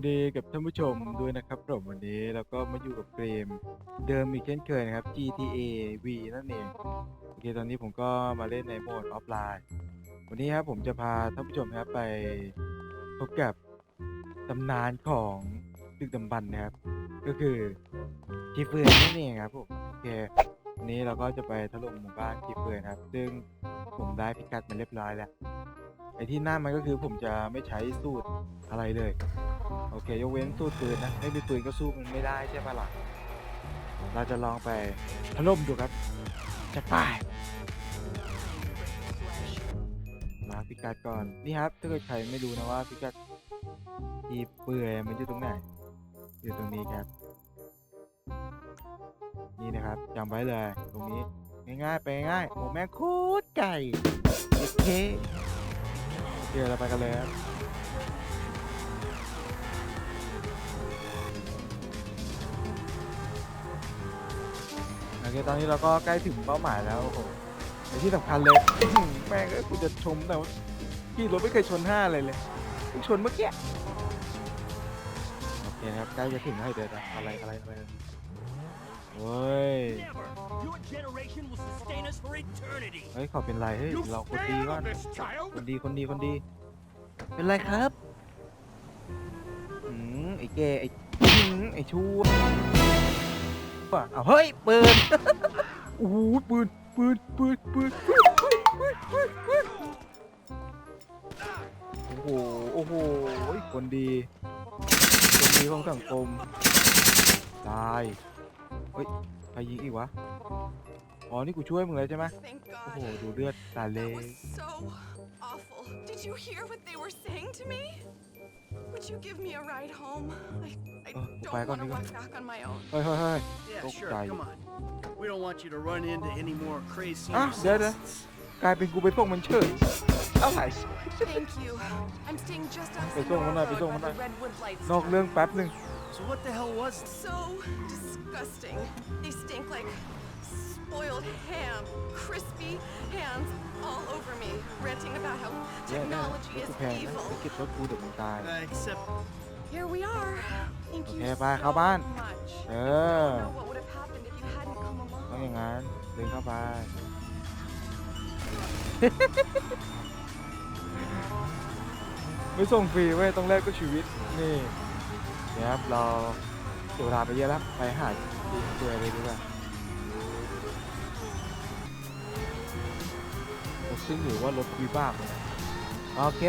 วัสดีกับท่านผู้ชมด้วยนะครับผมวันนี้เราก็มาอยู่กับเกมเดิมอีกเช่นเคยนะครับ GTA V นั่นเองโอเคตอนนี้ผมก็มาเล่นในโหมดออฟไลน์ วันนี้ครับผมจะพาท่านผู้ชมครับไปพบกับตำนานของดึกดำบรรพ์นะครับ ก็คือชีเฟือนนั่นเองครับผมโอเควันนี้เราก็จะไปถล่มหมู่บ้านชีเฟือนครับ ซึ่งผมได้พิกัดมาเรียบร้อยแล้ว ไอ้ที่น่ามันก็คือผมจะไม่ใช้สูตรอะไรเลย โอเค ยกเว้นสู้ปืนนะ ไม่มีปืนก็สู้มันไม่ได้ใช่ปะล่ะ เราจะลองไปถล่มดูครับ จะไปมาพิกัดก่อน นี่ครับ ถ้าเกิดใครไม่รู้นะว่าพิกัดที่เปื่อยมันอยู่ตรงไหน อยู่ตรงนี้ครับ นี่นะครับจำไว้เลย ตรงนี้ ง่ายๆ ไปง่ายๆโอ้แม่โคตรไก่โอเค เดี๋ยวเราไปกันเลยครับโอเคตอนนี้เราก็ใกล้ถึงเป้าหมายแล้วโอ้โหแต่ที่สำคัญเลย แม่งก็กูจะชมแต่ว่าพี่รถไม่เคยชนห้าเลยเลยเพิ่งชนเมื่อกี้โอเคนะครับใกล้จะถึงแล้วเดี๋ยวนะอะไรอะไรอะไร โอ้ย Never! Your generation will sustain us for eternity! เฮ้ยขอเป็นไรเฮ้ย You เราคนดี stand ก่อน on this, child! คนดีคนดีคนดี เป็นไรครับอืมไอ้แกไอ้อื้อหือไอ้ชั่วว่ะเอาเฮ้ยปืน โอ้โหปืนปืนปืนปืนโอ้โหโอ้โหคนดี คนดีของสังคมตายเฮ้ยใครยิงอีกวะ อ๋อ นี่กูช่วยมึงเลยใช่ไหม Thank โอ้ God. โห ดูเลือดตาเล That was so awful. Did you hear what they were saying to me? Would you give me a ride home? I, I Oh, don't bye, want to Connie. walk back on my own. เฮ้ยเฮ้ยเฮ้ย Yeah, Don't sure, die. come on. We don't want you to run into any more crazy Ah, there, there. citizens. กลายเป็นกูไปส่งมันเฉยอะไร Thank you. I'm staying just outside Phải xuống con này, phải Morrow xuống Road con by the này. Redwood Lights นอกเรื่องแป๊บหนึ่ง So what the hell was this? So disgusting. They stink like spoiled ham, crispy hands all over me, ranting about how แย่แน่ technology รถ is กูแพงนะ evil. ไปเก็บรถกูเดี๋ยวมึงตาย Uh, except, Here we are. Thank you Okay, so bye, เข้าบ้าน much. เอ I อ don't know what would have happened if you hadn't come ต้องอย่าง along. นั้นเดินเข้าไป ไม่ส่งฟรีเว้ยต้องแลกด้วยชีวิต นี่เครับ เราเสียเวลาไปเยอะแล้ว ไปหาดีตัวเลยดีกว่าซึ่งถือว่ารถวิบากเลยนะโอเค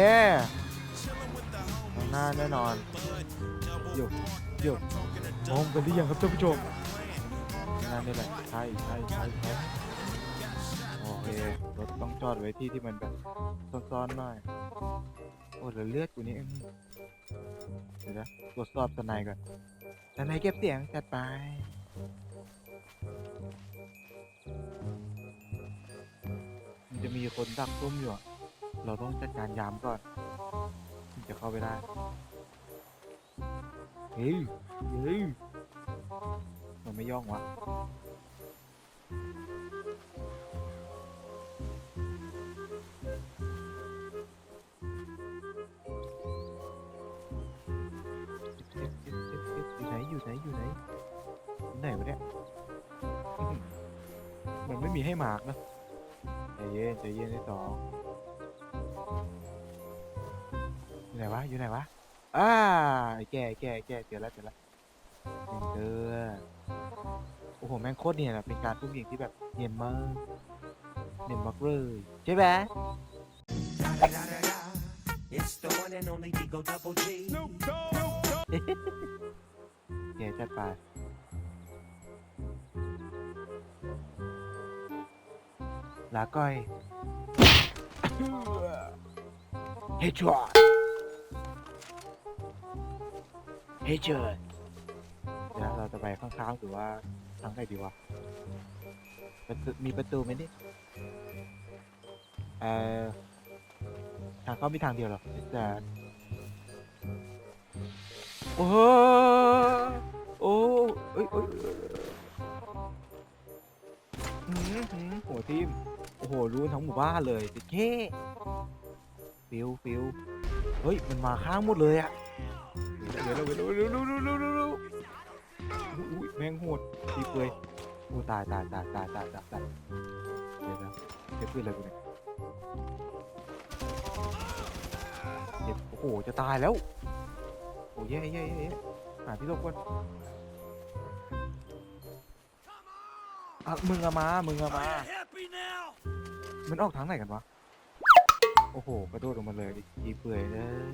ข้างหน้าแน่นอนหยุดหยุดมองกันหรือยังครับท่านผู้ชมข้างหน้านี่แหละใช่ใช่ใช่ใช่โอเครถต้องจอดไว้ที่ที่มันแบบซ่อนๆหน่อย โอ้เหลือเลือดกูนี่อื้อหือเดี๋ยวนะตรวจสอบสไนก่อนสไนเก็บเสียงจัดไปมันจะมีคนดักซุ่มอยู่อะเราต้องจัดการยามก่อนถึงจะเข้าไปได้ เฮ้ย เฮ้ย มันไม่ย่องวะ ไหนวะเนี่ยอื้อหือมันไม่มีให้มาร์กนะใจเย็นใจเย็นไอ้สองอยู่ไหนวะอยู่ไหนวะอ่าไอ้แก่แก่แก่เจอแล้วเจอแล้วเจอโอ้โหแม่งโคตรเนียนอะเป็นการพุ่งยิงที่แบบเนียนมากเนียนมากเลยใช่ไหม It's the one and only Digo Double G. เดี๋ยวจัดไป ลาก้อย เฮจอดเฮจอดเดี๋ยวเราจะไปข้างๆหรือว่าทางไหนดีวะประตูมีประตูไหมนี่เอ่อทางเข้ามีทางเดียวเหรอแต่โอ้โหโอ้เอ้ยเอ้ยเอ้ยหืมหืมหัวทิม โอ้โห รู้ทั้งหมู่บ้านเลยติเท่ฟิวฟิวเฮ้ย มันมาข้างหมดเลยอะเดี๋ยวเร็วเร็วเร็วเร็วเร็วเร็วเร็วเร็วอุ้ยแมงโหดตีเปื่อยโอ้ตายตายตายตายตายตายตายเดี๋ยวนะเก็บปืนอะไรกูเนี่ยเจ็บโอ้โห จะตายแล้ว โอ้ยแย่แย่แย่แย่หาที่หลบก่อนอะมึงอะมา มึงอะมา มันออกทางไหนกันวะ โอ้โห กระโดดลงมาเลยดีเปื่อยเลย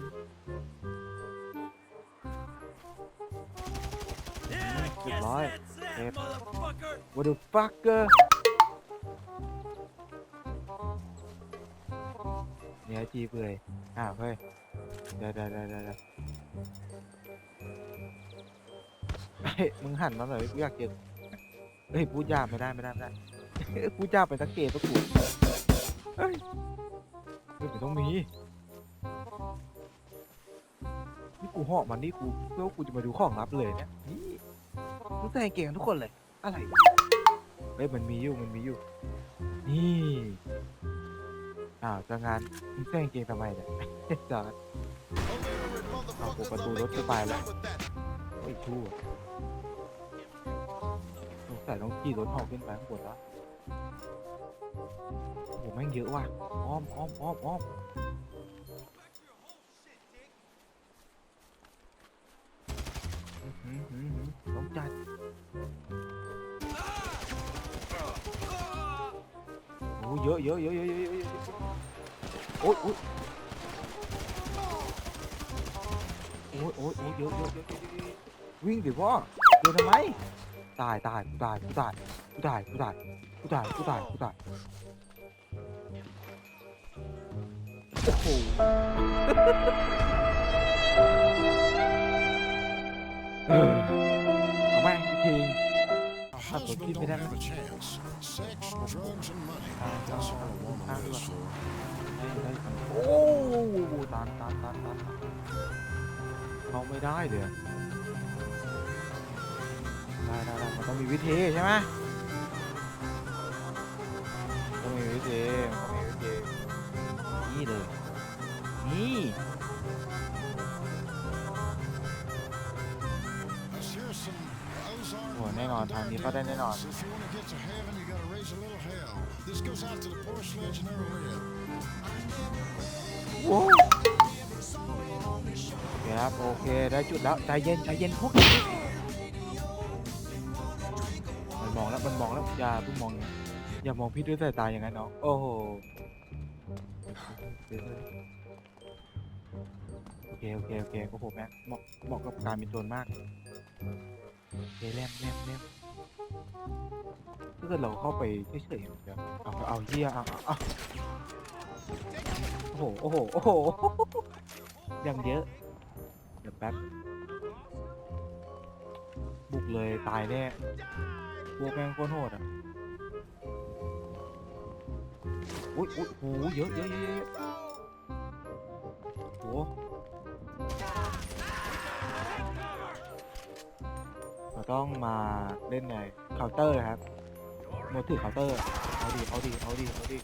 Yeah, I Good guess boy. that's that, Yep. motherfucker. What the fucker เนี่ยจีเปื่อยอ้าวเฮ้ยเดี๋ยวเดี๋ยวเดี๋ยวเดี๋ยวเดี๋ยวเฮ้ยมึงหันมาหน่อยกูอยากเจอเฮ้ยพูดยากไม่ได้ไม่ได้ไม่ได้พูดยากไปสังเกตปะกู เฮ้ยเฮ้ยมันต้องมี นี่กูเหาะมันนี่กูเพื่อว่ากูจะมาดูของลับเลยเนี่ย นี่มึงแต่งเก่งกันทุกคนเลย อะไร เฮ้ยมันมีอยู่ มันมีอยู่ นี่ อ้าวจะงานมึงแต่งเก่งทำไมเนี่ยจอดเอากูประตูรถจะไปแล้วโอ้ยชั่วสงสัยต้องขี่รถหอกขึ้นไปข้างบนแล้ว โอ้โหแม่งเยอะว่ะอ้อมอ้อมอ้อมอ้อมอื้อหือหือหือต้องจัดโอ้ยเยอะเยอะเยอะเยอะเยอะเยอะเยอะโอ้ยโอ้ยโอ้ยโอ้ยโอ้ยเยอะเยอะเยอะเยอะเยอะเยอะวิ่งดิพ่อเดินทำไมตายตายกูตายกูตายกูตายกูตายกูตายกูตายกูตาย โอ้โหเออเอาไปอีกทีถ้าผมคิด Husband ไม่ don't ได้ have a chance. Sex, drugs, and money. That's all a woman is for. โอ้โหตันตันตันตันเขาไม่ได้เลยอะได้ได้ได้มันต้องมีวิธีใช่ไหมางนี้ก็ได้แน่นอน If you want to get to heaven, you got to raise a little hell. This goes out to the poorest sledge never lived. โอ้โอเคครับโอเค ได้จุดแล้ว ใจเย็น ใจเย็นพวกนี้มันมองแล้ว มันมองแล้ว อย่าเพิ่งมองอย่างนั้นอย่ามองพี่ด้วยสายตาอย่างนั้นน้อง โอ้โหโอเค โอเค โอเคโอ้โหแม่งเหมาะเหมาะกับการเป็นโจรมากโอเคแลมแลมแลม ถ้าเกิดเราเข้าไปเฉยๆเดี๋ยวเอาเอาเฮียเอาเอาเอาโอ้โหโอ้โหโอ้โหยังเยอะเดี๋ยวแป๊บบุกเลยตายแน่พวกแม่งโคตรโหดอะอุ้ยอุ้ยโหเยอะเยอะเยอะโห ต้องมาเล่นในเคาน์เตอร์ครับโมถือเคาน์เตอร์เอาดิเอาดิเอาดิเอาดิ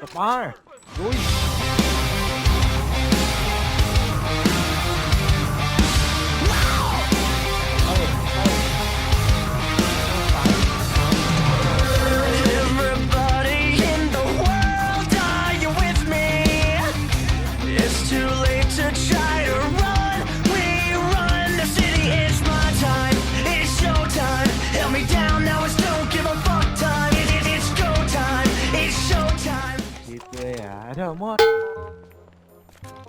จะไปลุย ยวหมด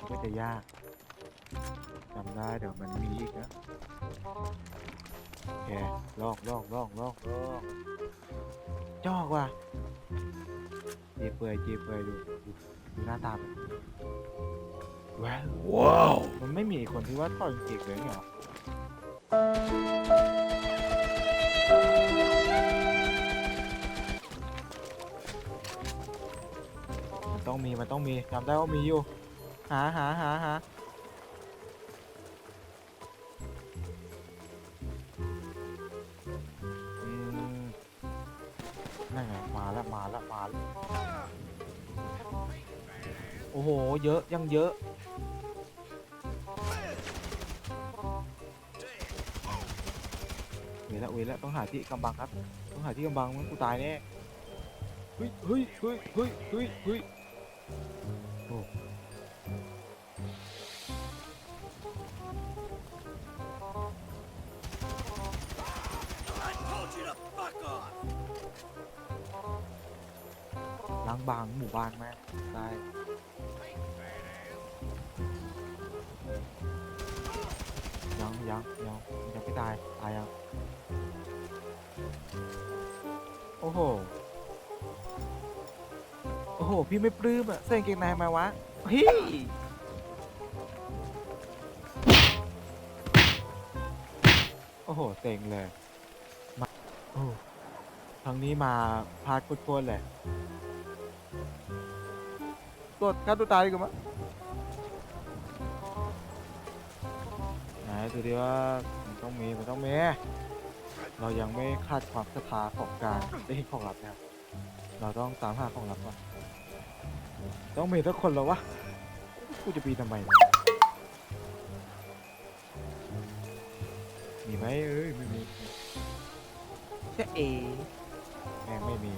ก็จะยากจำได้เดี๋ยวมันมีอีกนะโอเคลอกลอกลอกลอกลอกจอกว่ะจีบเปื่อยจีบเปื่อยดูดูดูหน้าตามันว้าวว้าวมันไม่มีคนที่ว่าต่อยเก่งเลยเหรอ มีมันต้องมีจำได้ว่ามีอยู่ หาหาหาหาอืมนั่นไงมาแล้วมาแล้วมาแล้วโอ้โห เยอะยังเยอะเวละเวละต้องหาที่กำบังครับ ต้องหาที่กำบังมันกูตายแน่เฮ้ยเฮ้ยเฮ้ยเฮ้ยเฮ้ย ล้างบางหมู่บ้านแม่งตายยังยังยังยังไม่ตายตายยังโอ้โห โอ้โห พี่ไม่ปลื้มอะใส่กางเกงในมาวะเฮ้ยโอ้โหเต็งเลยมาโอ้ครั้งนี้มาพลาดโคตรเลยตัวฆ่าตัวตายดีกว่ามั้ยไหนดูดิว่ามันต้องมีมันต้องมี เรายังไม่คาดความศรัทธาของการได้เห็นของลับนะครับ เราต้องตามหาของลับก่อน ต้องมีทุกคนแล้ววะ กูจะปีนทำไมเนี่ยมีไหมเอ้ยไม่มีเจ๊เอแม่งไม่มี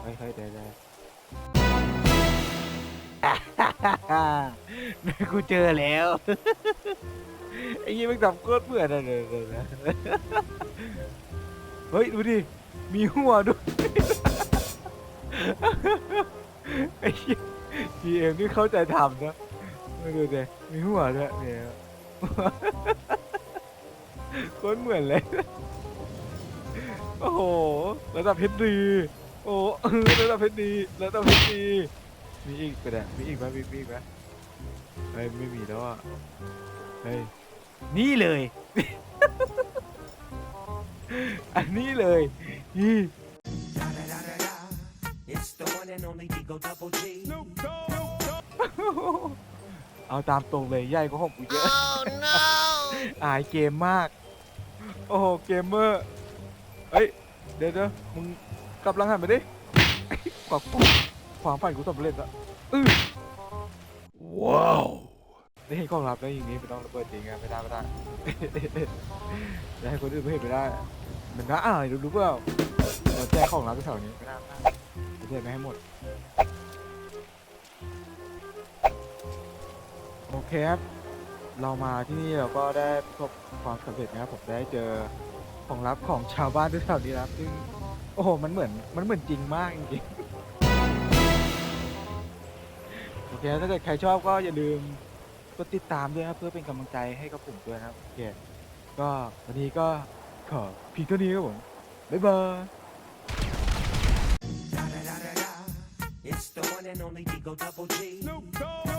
เฮ้ยเฮ้ยเดี๋ยวเดี๋ยวกูเจอแล้ว ไอ้ยี่มันทำโคตรเพื่อนอะเลยเลยนะเฮ้ย ดูดิ มีหัวด้วย ไอ้จีเอ็มนี่เข้าใจทำนะมาดูดิมีหัวด้วยเนี่ยคตรเหมือนเลย โอ้โห ระดับเพชรดี โอ้ระดับเพชรดี ระดับเพชรดี มีอีกไปแดมีอีกไหมมีมีอีกไหมเฮ้ยไม่มีแล้วอะ เฮ้ย นี่เลย อันนี้เลยนี่ the one and only Digo Double G. เอาตามตรงเลยใหญ่กว่าของกูเยอะ อายเกมมาก โอ้โห เกมเมอร์ เฮ้ย เดี๋ยวเดี๋ยวมึงกลับหลังหันไปดิ กว่ากูความฝันกูสำเร็จละอื้อว้าวได้เห็นกล้องลับแล้วอย่างนี้ไม่ต้องระเบิดจริงอะไม่ได้ไม่ได้ จะให้คนอื่นไม่เห็นไม่ได้ มันน่าอายรู้รู้เปล่าเราแจ้งของลับไปแถวนี้ไม่ได้ไม่ได้ จะเทไม่ให้หมด โอเคครับ เรามาที่นี่เราก็ได้ประสบความสำเร็จนะครับผมได้เจอของลับของชาวบ้านที่แถวนี้นะครับซึ่งโอ้โหมันเหมือนมันเหมือนจริงมากจริงๆโอเคถ้าเกิดใครชอบก็อย่าลืมกดติดตามด้วยครับเพื่อเป็นกำลังใจให้กับผมด้วยนะครับโอเคก็วันนี้ก็ขอเพียงเท่านี้ครับผมบ๊ายบาย and only Digo Double G.